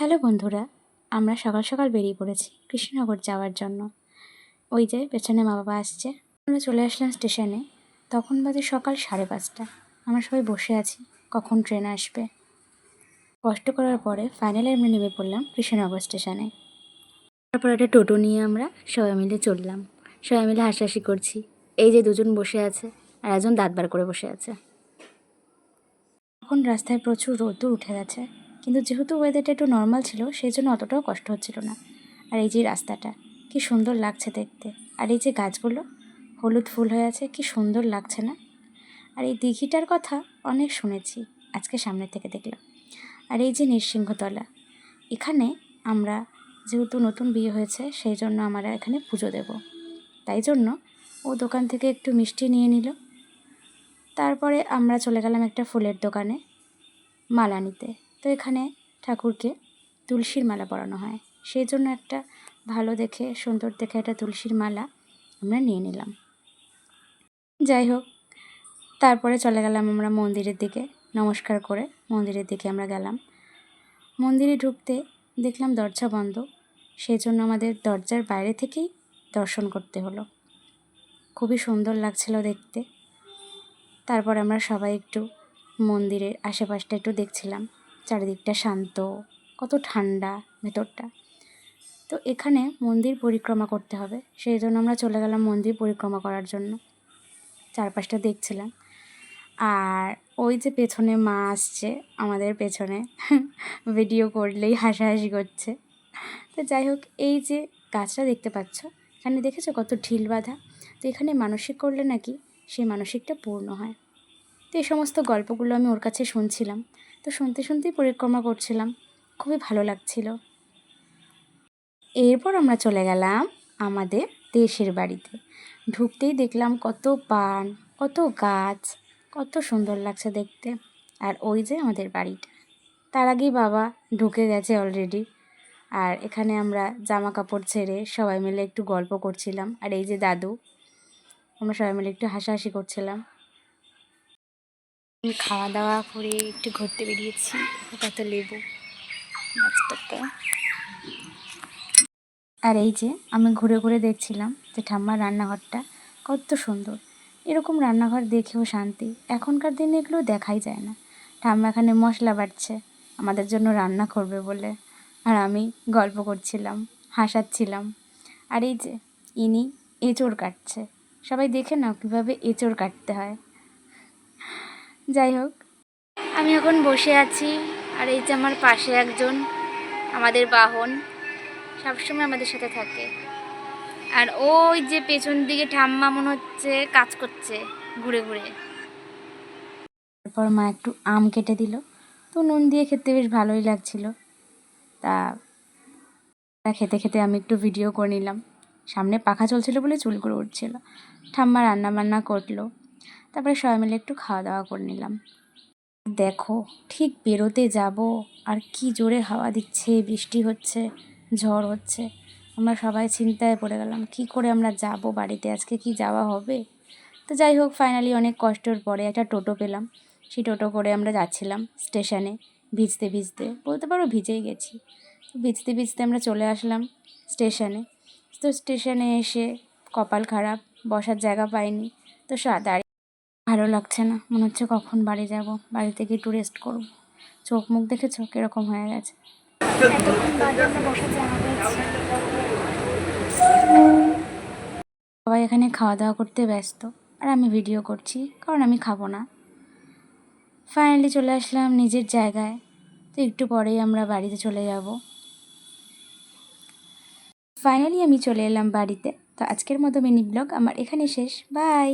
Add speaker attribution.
Speaker 1: Hello বন্ধুরা, আমরা সকাল সকাল বেরিয়ে পড়েছি কৃষ্ণনগর যাওয়ার জন্য। ওই যে পেছনে মা বাবা আসছে। আমরা চলে আসলাম স্টেশনে। তখন বাজে সকাল সাড়ে পাঁচটা। আমরা সবাই বসে আছি, কখন ট্রেন আসবে। কষ্ট করার পরে ফাইনালি আমরা নেমে পড়লাম কৃষ্ণনগর স্টেশনে। তারপর একটা টোটো নিয়ে আমরা সবাই মিলে চললাম সবাই মিলে হাসাহাসি করছি। এই যে দুজন বসে আছে আর একজন দাঁত বার করে বসে আছে। এখন রাস্তায় প্রচুর রোদ্দুর উঠে গেছে। কিন্তু যেহেতু ওয়েদারটা একটু নর্মাল ছিল সেই জন্য অতটাও কষ্ট হচ্ছিল না। আর এই যে রাস্তাটা, কি সুন্দর লাগছে দেখতে। আর এই যে গাছগুলো, হলুদ ফুল হয়ে আছে, কি সুন্দর লাগছে না? আর এই দিঘিটার কথা অনেক শুনেছি, আজকে সামনে থেকে দেখলাম। আর এই যে নৃসিংহতলা, এখানে আমরা যেহেতু নতুন বিয়ে হয়েছে সেই জন্য আমরা এখানে পুজো দেব। তাই জন্য ও দোকান থেকে একটু মিষ্টি নিয়ে নিল। তারপরে আমরা চলে গেলাম একটা ফুলের দোকানে, মালা নিতে। তো এখানে ঠাকুরকে তুলসীর মালা পরানো হয়। সেই জন্য একটা ভালো দেখে, সুন্দর দেখে একটা তুলসীর মালা আমরা নিয়ে নিলাম। যাই হোক, তারপরে চলে গেলাম আমরা মন্দিরের দিকে। নমস্কার করে মন্দিরের দিকে আমরা গেলাম। মন্দিরে ঢুকতে দেখলাম দরজা বন্ধ। সেই জন্য আমাদের দরজার বাইরে থেকেই দর্শন করতে হলো। খুবই সুন্দর লাগছিল দেখতে। তারপর আমরা সবাই একটু মন্দিরের আশেপাশটা একটু দেখছিলাম। চারিদিকটা শান্ত, কত ঠান্ডা ভেতরটা। তো এখানে মন্দির পরিক্রমা করতে হবে সেই জন্য আমরা চলে গেলাম মন্দির পরিক্রমা করার জন্য। চারপাশটা দেখছিলাম। আর ওই যে পেছনে মা আসছে, আমাদের পেছনে, ভিডিও করলেই হাসাহাসি করছে। তো যাই হোক, এই যে গাছটা দেখতে পাচ্ছ, এখানে দেখেছ কত ঢিল বাঁধা? তো এখানে মানসিক করলে নাকি সেই মানসিকটা পূর্ণ হয়। তো এই সমস্ত গল্পগুলো আমি ওর কাছে শুনছিলাম। তো শুনতে শুনতেই পরিক্রমা করছিলাম। খুবই ভালো লাগছিল। এরপর আমরা চলে গেলাম আমাদের দেশের বাড়িতে। ঢুকতেই দেখলাম কত পান কত গাছ, কত সুন্দর লাগছে দেখতে। আর ওই যে আমাদের বাড়িটা। তার আগেই বাবা ঢুকে গেছে অলরেডি আর এখানে আমরা জামা কাপড় ছেড়ে সবাই মিলে একটু গল্প করছিলাম। আর এই যে দাদু, আমরা সবাই মিলে একটু হাসাহাসি করছিলাম। খাওয়া দাওয়া করে একটু ঘুরতে বেরিয়েছি কত লেবু গাছটাতে আর এই যে, আমি ঘুরে ঘুরে দেখছিলাম যে ঠাম্মার রান্নাঘরটা কত সুন্দর। এরকম রান্নাঘর দেখেও শান্তি, এখনকার দিনে এগুলো দেখাই যায় না। ঠাম্মা এখানে মশলা বাড়ছে আমাদের জন্য রান্না করবে বলে। আর আমি গল্প করছিলাম, হাসাচ্ছিলাম। আর এই যে, ইনি এঁচড় কাটছে, সবাই দেখে নাও কীভাবে এঁচড় কাটতে হয়। যাই হোক। আমি এখন বসে আছি, আর এই যে আমার পাশে একজন, আমাদের বাহন, সবসময় আমাদের সাথে থাকে। আর ওই যে পেছন দিকে ঠাম্মা মনে হচ্ছে কাজ করছে, ঘুরে ঘুরে। তারপর মা একটু আম কেটে দিল। তো নুন দিয়ে খেতে বেশ ভালোই লাগছিল। তা খেতে খেতে আমি একটু ভিডিও করে নিলাম। সামনে পাখা চলছিল বলে চুলগুলো উঠছিল। ঠাম্মা রান্না বান্না করল। তারপরে সবাই মিলে একটু খাওয়া দাওয়া করে নিলাম। দেখো, ঠিক বেরোতে যাব, আর কি জোরে হাওয়া দিচ্ছে, বৃষ্টি হচ্ছে, ঝড় হচ্ছে। আমরা সবাই চিন্তায় পড়ে গেলাম, কি করে আমরা যাব বাড়িতে? আজকে কি যাওয়া হবে? তো যাই হোক ফাইনালি অনেক কষ্টের পরে একটা টোটো পেলাম। সেই টোটো করে আমরা যাচ্ছিলাম স্টেশনে, ভিজতে ভিজতে। বলতে পারো ভিজেই গেছি। ভিজতে ভিজতে আমরা চলে আসলাম স্টেশনে। তো স্টেশনে এসে কপাল খারাপ, বসার জায়গা পাইনি। তো দাঁড়িয়ে লাগছে না। মনে হচ্ছে কখন বাড়ি যাব। বাড়িতে গিয়ে একটু রেস্ট করব। চোখ মুখ দেখেছ? কীরকম হয়ে গেছে? সবাই এখানে খাওয়া দাওয়া করতে ব্যস্ত। আর আমি ভিডিও করছি, কারণ আমি খাব না। ফাইনালি চলে আসলাম নিজের জায়গায়। তো একটু পরেই আমরা বাড়িতে চলে যাব। ফাইনালি আমি চলে এলাম বাড়িতে। তো আজকের মতো মিনি ব্লগ আমার এখানে শেষ। বাই